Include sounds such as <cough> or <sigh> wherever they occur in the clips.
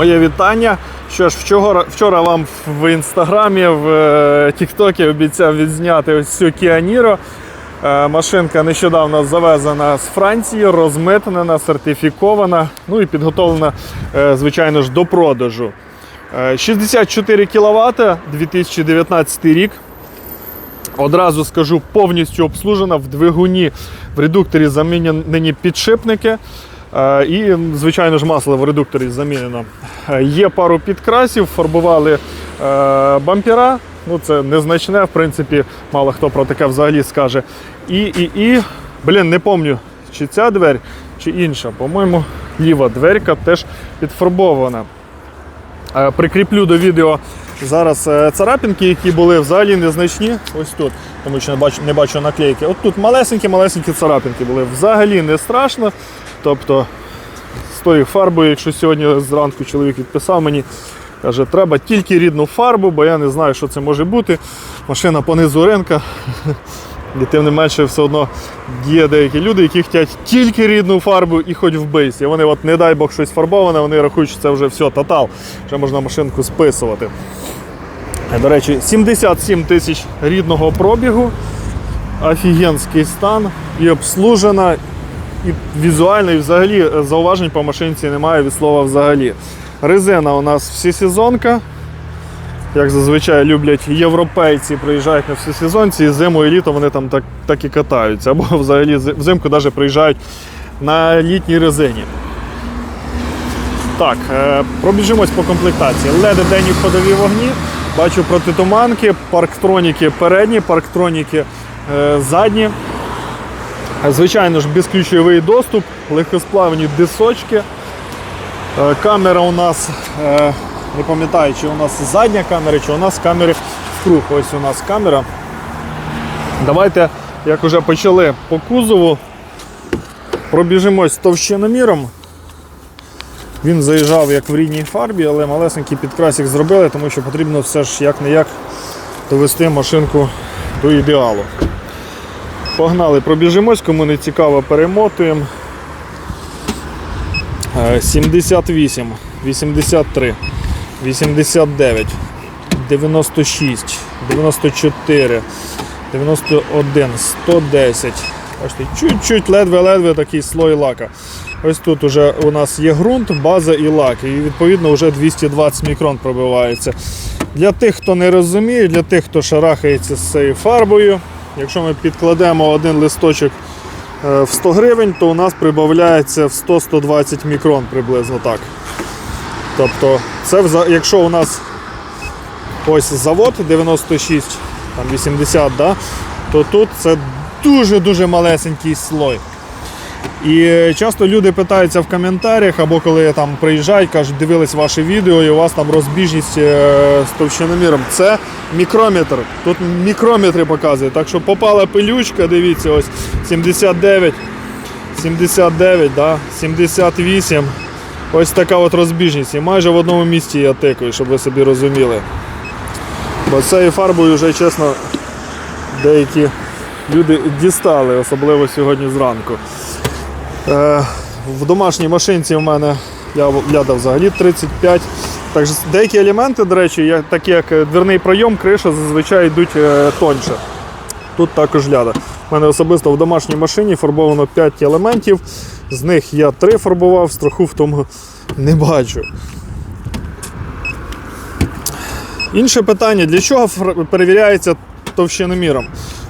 Моє вітання. Що ж, вчора, вчора вам в інстаграмі, в е, Тіктокі обіцяв відзняти ось цю Niro. Е, Машинка нещодавно завезена з Франції, розмитнена, сертифікована, ну і підготовлена, е, звичайно ж, до продажу. Е, 64 кВт, 2019 рік. Одразу скажу, повністю обслужена в двигуні в редукторі замінені підшипники. Е, І, звичайно ж, масло в редукторі замінено. Е, Є пару підкрасів, фарбували е, бампера. Ну, це незначне, в принципі, мало хто про таке взагалі скаже. І, і, і, блін, не пам'ятаю, чи ця двері, чи інша. По-моєму, ліва дверка теж підфарбована. Прикріплю до відео зараз е, царапинки, які були взагалі незначні. Ось тут, тому що не бачу, не бачу наклейки. От тут малесенькі-малесенькі царапинки були. Взагалі не страшно. Тобто з тою фарбою, якщо сьогодні зранку чоловік відписав мені, каже, треба тільки рідну фарбу, бо я не знаю, що це може бути. Машина понизу ринка. <laughs> І тим не менше, все одно є деякі люди, які хочуть тільки рідну фарбу і хоч в бейсі. Вони, от, не дай Бог, щось фарбоване, вони рахують, що це вже все, тотал. Вже можна машинку списувати. Е, До речі, 77 тисяч рідного пробігу, офігенський стан і обслужена, і візуально, і взагалі е, зауважень по машинці немає від слова взагалі. Резина у нас всесезонка. Як зазвичай люблять європейці, приїжджають на всесезонці, і зиму і літо вони там так, так і катаються. Або <laughs> взагалі взимку навіть приїжджають на літній резині. Так, е, пробіжимось по комплектації. Леди денні ходові вогні. Бачу протитуманки, парктроніки передні, парктроніки е, задні. Е, Звичайно ж, безключовий доступ, легкосплавні дисочки. Камера у нас, не пам'ятаю, чи у нас задня камера, чи у нас камери вкруг. Ось у нас камера. Давайте, як вже почали по кузову, пробіжимось товщиноміром. Він заїжджав як в рідній фарбі, але малесенький підкрасик зробили, тому що потрібно все ж як-не-як довести машинку до ідеалу. Погнали, пробіжимось, кому не цікаво, перемотуємо. Е, 78, 83, 89, 96, 94, 91, 110. Бачите, чуть-чуть ледве-ледве такий слой лака. Ось тут уже у нас є ґрунт, база і лак. І відповідно вже 220 мікрон пробивається. Для тих, хто не розуміє, для тих, хто шарахається з цією фарбою, якщо ми підкладемо один листочок е, в 100 гривень, то у нас прибавляється в 100-120 мікрон приблизно так. Тобто, це якщо у нас ось завод 96, там 80, да, то тут це дуже-дуже малесенький слой. І е, часто люди питаються в коментарях, або коли там приїжджають, кажуть, дивились ваше відео, і у вас там розбіжність е, з товщиноміром. Це мікрометр. Тут мікрометри показує. Так що попала пилючка, дивіться, ось 79, 79, да, 78. Ось така от розбіжність. І майже в одному місці я тикаю, щоб ви собі розуміли. Бо цією фарбою вже чесно деякі люди дістали, особливо сьогодні зранку. Е, в домашній машинці в мене я ляда взагалі 35. Так, деякі елементи, до речі, такі як дверний пройом, криша, зазвичай йдуть е, тоньше. Тут також ляда. У мене особисто в домашній машині фарбовано 5 елементів. З них я 3 фарбував, страху в тому не бачу. Інше питання: для чого перевіряється товщиноміром?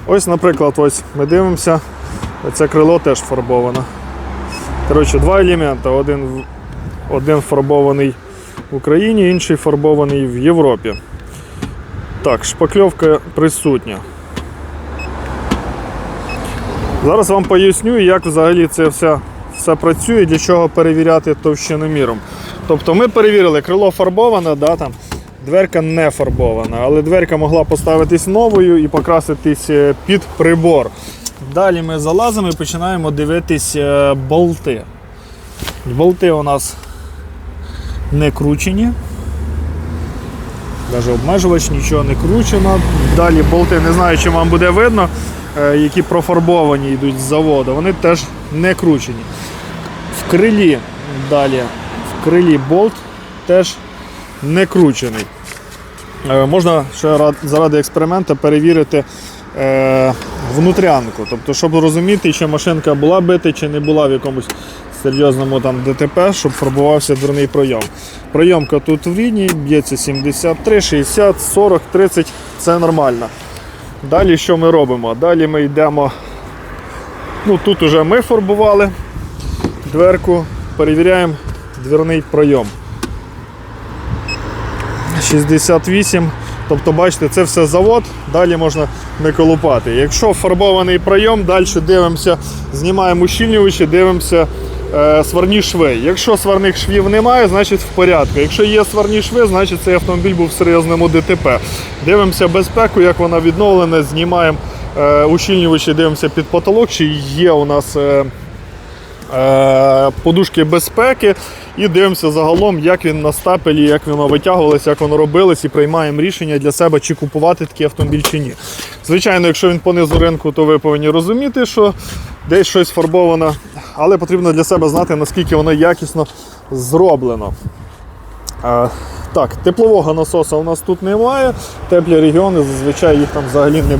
Ось, наприклад, ось ми дивимося, це крило теж фарбовано. Коротше, два елемента. Один, один фарбований в Україні, інший фарбований в Європі. Так, шпакльовка присутня. Зараз вам поясню, як взагалі це все, все працює, для чого перевіряти товщиноміром. Тобто ми перевірили, крило фарбоване, да, там, дверка не фарбована, але дверка могла поставитись новою і покраситись е, під прибор. Далі ми залазимо і починаємо дивитись е, болти. Болти у нас не кручені. Навіть обмежувач, нічого не кручено. Далі болти, не знаю, чи вам буде видно, які профарбовані йдуть з заводу, вони теж не кручені. В крилі далі, в крилі болт теж не кручений. Е, Можна ще заради експерименту перевірити е, внутрянку. Тобто, щоб розуміти, чи машинка була бита, чи не була в якомусь серйозному там ДТП, щоб фарбувався дверний пройом. Пройомка тут в рідній, б'ється 73, 60, 40, 30 це нормально. Далі що ми робимо? Далі ми йдемо. Ну, тут уже ми фарбували дверку, перевіряємо дверний пройом. 68. Тобто, бачите, це все завод, далі можна не колупати. Якщо фарбований пройом, далі дивимося, знімаємо ущільнювачі, дивимося сварні шви. Якщо сварних швів немає, значить в порядку. Якщо є сварні шви, значить цей автомобіль був в серйозному ДТП. Дивимося безпеку, як вона відновлена, знімаємо е, ущільнювачі, дивимося під потолок, чи є у нас. Е, е, подушки безпеки і дивимося загалом, як він на стапелі, як воно витягувалося, як воно робилось, і приймаємо рішення для себе, чи купувати такий автомобіль чи ні. Звичайно, якщо він понизу ринку, то ви повинні розуміти, що десь щось фарбовано, але потрібно для себе знати, наскільки воно якісно зроблено. Так, теплового насоса у нас тут немає. Теплі регіони, зазвичай їх там взагалі не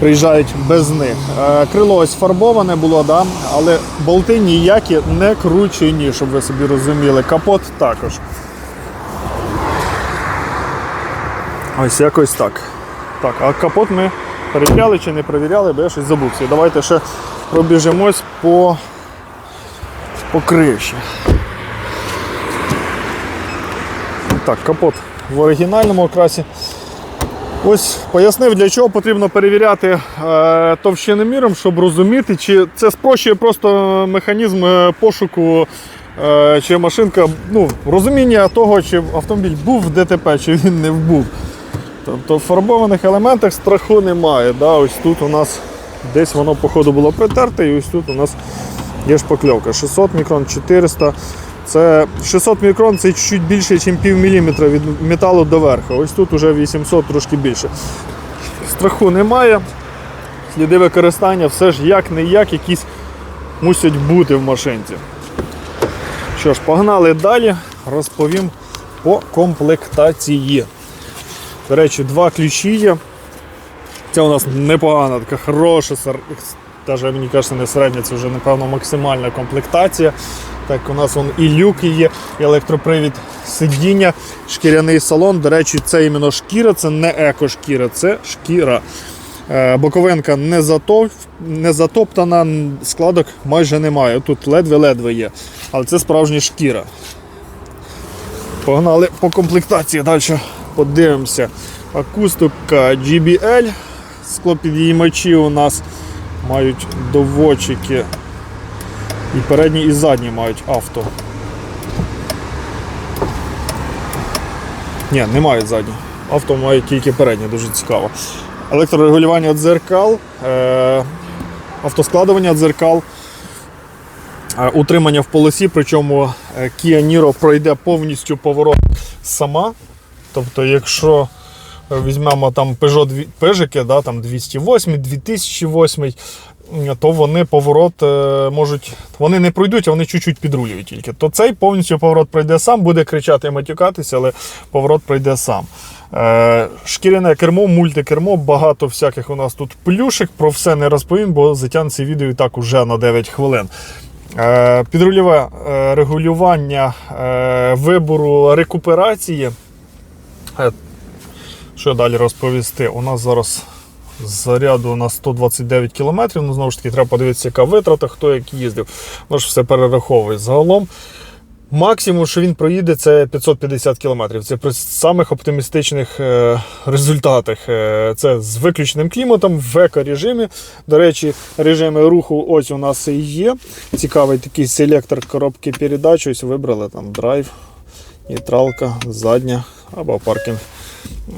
приїжджають без них. Крило ось фарбоване було, да? але болти ніякі не кручені, щоб ви собі розуміли. Капот також. Ось якось так. Так, а капот ми перевіряли чи не перевіряли, бо я щось забувся. Давайте ще пробіжимось по, по кривші. Так, капот в оригінальному окрасі. Ось пояснив, для чого потрібно перевіряти е, товщиноміром, щоб розуміти, чи це спрощує просто механізм е, пошуку, е, чи машинка, ну, розуміння того, чи автомобіль був в ДТП, чи він не був. Тобто в фарбованих елементах страху немає. Да? Ось тут у нас десь воно, походу, було притерте, і ось тут у нас є шпакльовка. 600 мікрон, 400. Це 600 мікрон це чуть більше, ніж пів міліметра від металу до верха. Ось тут вже 800 трошки більше. Страху немає. Сліди використання все ж як не як якісь мусять бути в машинці. Що ж, погнали далі, розповім по комплектації. До речі, два ключі є. Це у нас непогана, така хороша, навіть мені кажеться, не середня, це вже напевно максимальна комплектація. Так, у нас вон і люки є, і електропривід сидіння, шкіряний салон. До речі, це іменно шкіра, це не екошкіра, це шкіра. Е, Боковинка не, затоп, не затоптана, складок майже немає. Тут ледве-ледве є. Але це справжня шкіра. Погнали по комплектації далі подивимося. Акустика GBL. Склопідіймачі у нас мають доводчики. І передні, і задні мають авто. Ні, не мають задні. Авто мають тільки передні, дуже цікаво. Електрорегулювання дзеркал, е- автоскладування дзеркал, е, утримання в полосі, причому е, Kia Niro пройде повністю поворот сама. Тобто, якщо візьмемо там Peugeot пежики, да, там 208, 2008, то вони поворот е, можуть. Вони не пройдуть, а вони чуть-чуть підрулюють тільки. То цей повністю поворот пройде сам, буде кричати і матюкатися, але поворот пройде сам. Е, шкіряне кермо, мультикермо, багато всяких у нас тут плюшек. Про все не розповім, бо затягнеться відео і так уже на 9 хвилин. Е, Підрульове регулювання вибору рекуперації. Що далі розповісти? У нас зараз заряду на 129 км. Ну, знову ж таки, треба подивитися, яка витрата, хто як їздив. Воно ж все перераховує. Загалом, максимум, що він проїде, це 550 км. Це при самих оптимістичних е, результатах. Е, це з виключеним кліматом в еко-режимі. До речі, режими руху ось у нас і є. Цікавий такий селектор коробки передач. Ось вибрали там драйв, нейтралка, задня або паркінг.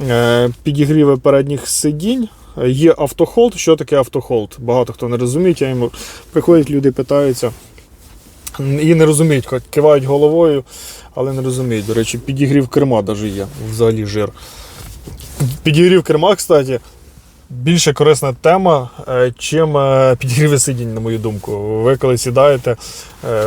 Е, Підігріви передніх сидінь. Є автохолд. Що таке автохолд? Багато хто не розуміє. Йому приходять люди, питаються і не розуміють, кивають головою, але не розуміють. До речі, підігрів керма навіть є, взагалі жир. Підігрів керма, кстати, більше корисна тема, е, чим е, підігріви сидінь, на мою думку. Ви коли сідаєте,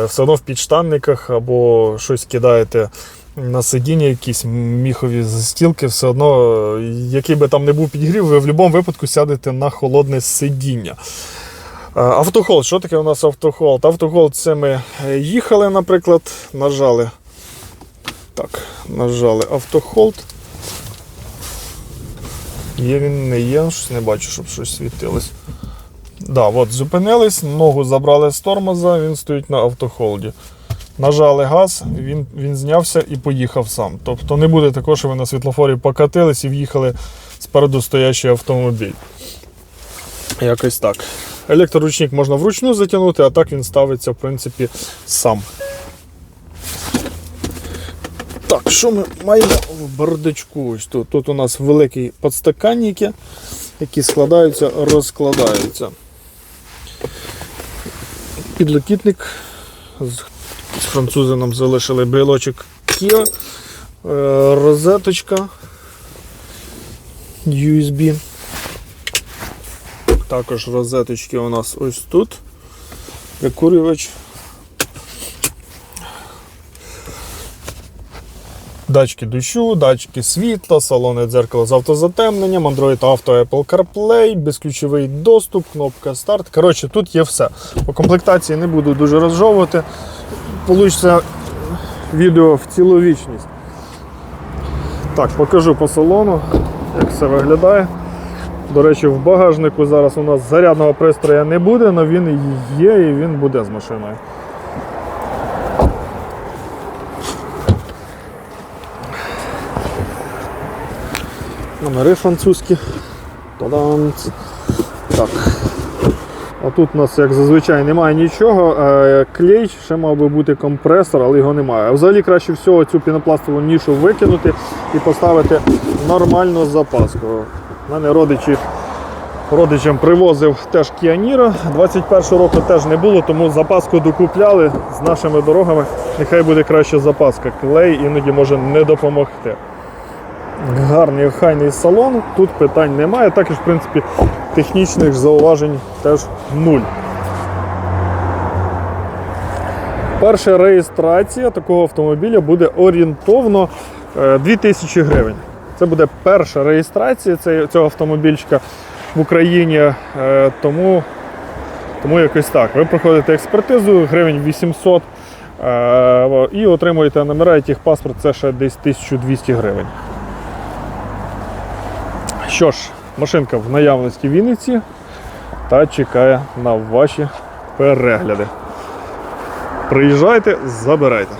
все одно в підштанниках або щось кидаєте на сидіння якісь міхові застілки, все одно, е, який би там не був підігрів, ви в будь-якому випадку сядете на холодне сидіння. Е, Автохолд, що таке у нас автохолд? Автохолд це ми е, їхали, наприклад, нажали. Так, нажали автохолд. Є він, не є, щось не бачу, щоб щось світилось. Да, от, зупинились, ногу забрали з тормоза, він стоїть на автохолді. Нажали газ, він, він знявся і поїхав сам. Тобто не буде такого, що ви на світлофорі покатились і в'їхали спереду стоящий автомобіль. Якось так. Електроручник можна вручну затягнути, а так він ставиться, в принципі, сам. Так, що ми маємо в бардачку? Ось тут, тут у нас великі подстаканники, які складаються, розкладаються. Підлокітник. З, з французи нам залишили брелочок Kia, е, розеточка USB. Також розеточки у нас ось тут. Прикурювач. Датчики дощу, датчики світла, салонне дзеркало з автозатемненням, Android Auto, Apple CarPlay, безключовий доступ, кнопка старт. Коротше, тут є все. По комплектації не буду дуже розжовувати. Получиться відео в цілу вічність. Так, покажу по салону, як все виглядає. До речі, в багажнику зараз у нас зарядного пристрою не буде, але він є і він буде з машиною. Номери французькі. Та-дам! Так. А тут у нас, як зазвичай, немає нічого. Е, Клей, ще мав би бути компресор, але його немає. А взагалі краще всього цю пінопластову нішу викинути і поставити нормальну запаску. У мене родичі родичам привозив теж Кіаніра. 21 року теж не було, тому запаску докупляли з нашими дорогами. Нехай буде краща запаска. Клей іноді може не допомогти. Гарний охайний салон, тут питань немає. Також, в принципі, технічних зауважень теж нуль. Перша реєстрація такого автомобіля буде орієнтовно е, 2000 гривень. Це буде перша реєстрація цього автомобільчика в Україні. е, Тому, тому якось так. Ви проходите експертизу, гривень 800 е, і отримуєте номера, і паспорт це ще десь 1200 гривень. Що ж, машинка в наявності в Вінниці та чекає на ваші перегляди. Приїжджайте, забирайте.